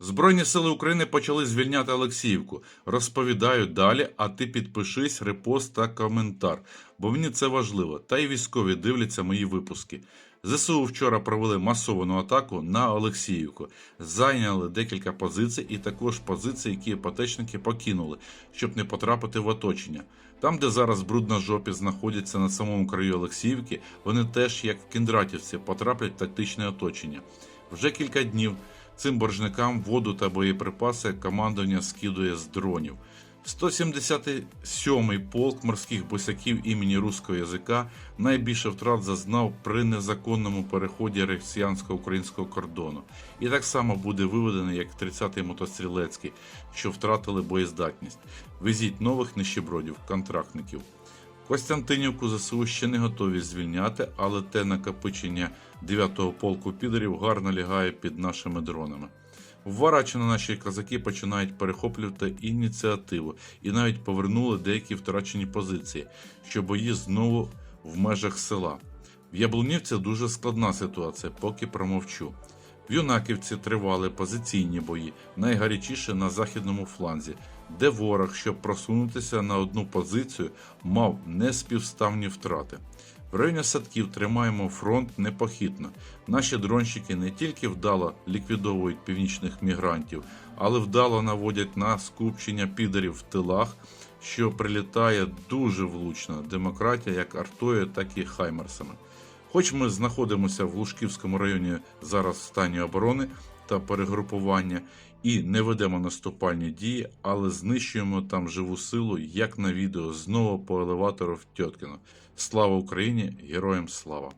Збройні сили України почали звільняти Олексіївку. Розповідаю далі, а ти підпишись, репост та коментар, бо мені це важливо. Та й військові дивляться мої випуски. ЗСУ вчора провели масовану атаку на Олексіївку, зайняли декілька позицій і також позиції, які іпотечники покинули, щоб не потрапити в оточення. Там, де зараз брудножопі знаходяться на самому краю Олексіївки, вони теж, як в Кіндратівці, потраплять в тактичне оточення. Вже кілька днів цим боржникам воду та боєприпаси командування скидує з дронів. 177-й полк морських босяків імені руського язика найбільше втрат зазнав при незаконному переході росіянсько-українського кордону. І так само буде виведений як 30-й мотострілецький, що втратили боєздатність. Везіть нових нищебродів, контрактників. Костянтинівку ЗСУ ще не готові звільняти, але те накопичення 9-го полку підерів гарно лягає під нашими дронами. В Варачино наші козаки починають перехоплювати ініціативу і навіть повернули деякі втрачені позиції, що бої знову в межах села. В Яблунівці дуже складна ситуація, поки промовчу. В Юнаківці тривали позиційні бої, найгарячіше на західному фланзі, де ворог, щоб просунутися на одну позицію, мав неспівставні втрати. В районі садків тримаємо фронт непохитно. Наші дронщики не тільки вдало ліквідовують північних мігрантів, але вдало наводять на скупчення підерів в тилах, що прилітає дуже влучно. Демократія як артою, так і хаймерсами. Хоч ми знаходимося в Лужківському районі зараз в стані оборони та перегрупування і не ведемо наступальні дії, але знищуємо там живу силу, як на відео знову по елеватору в Тьоткіно. Слава Україні! Героям слава!